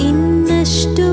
ಇನ್ನಷ್ಟು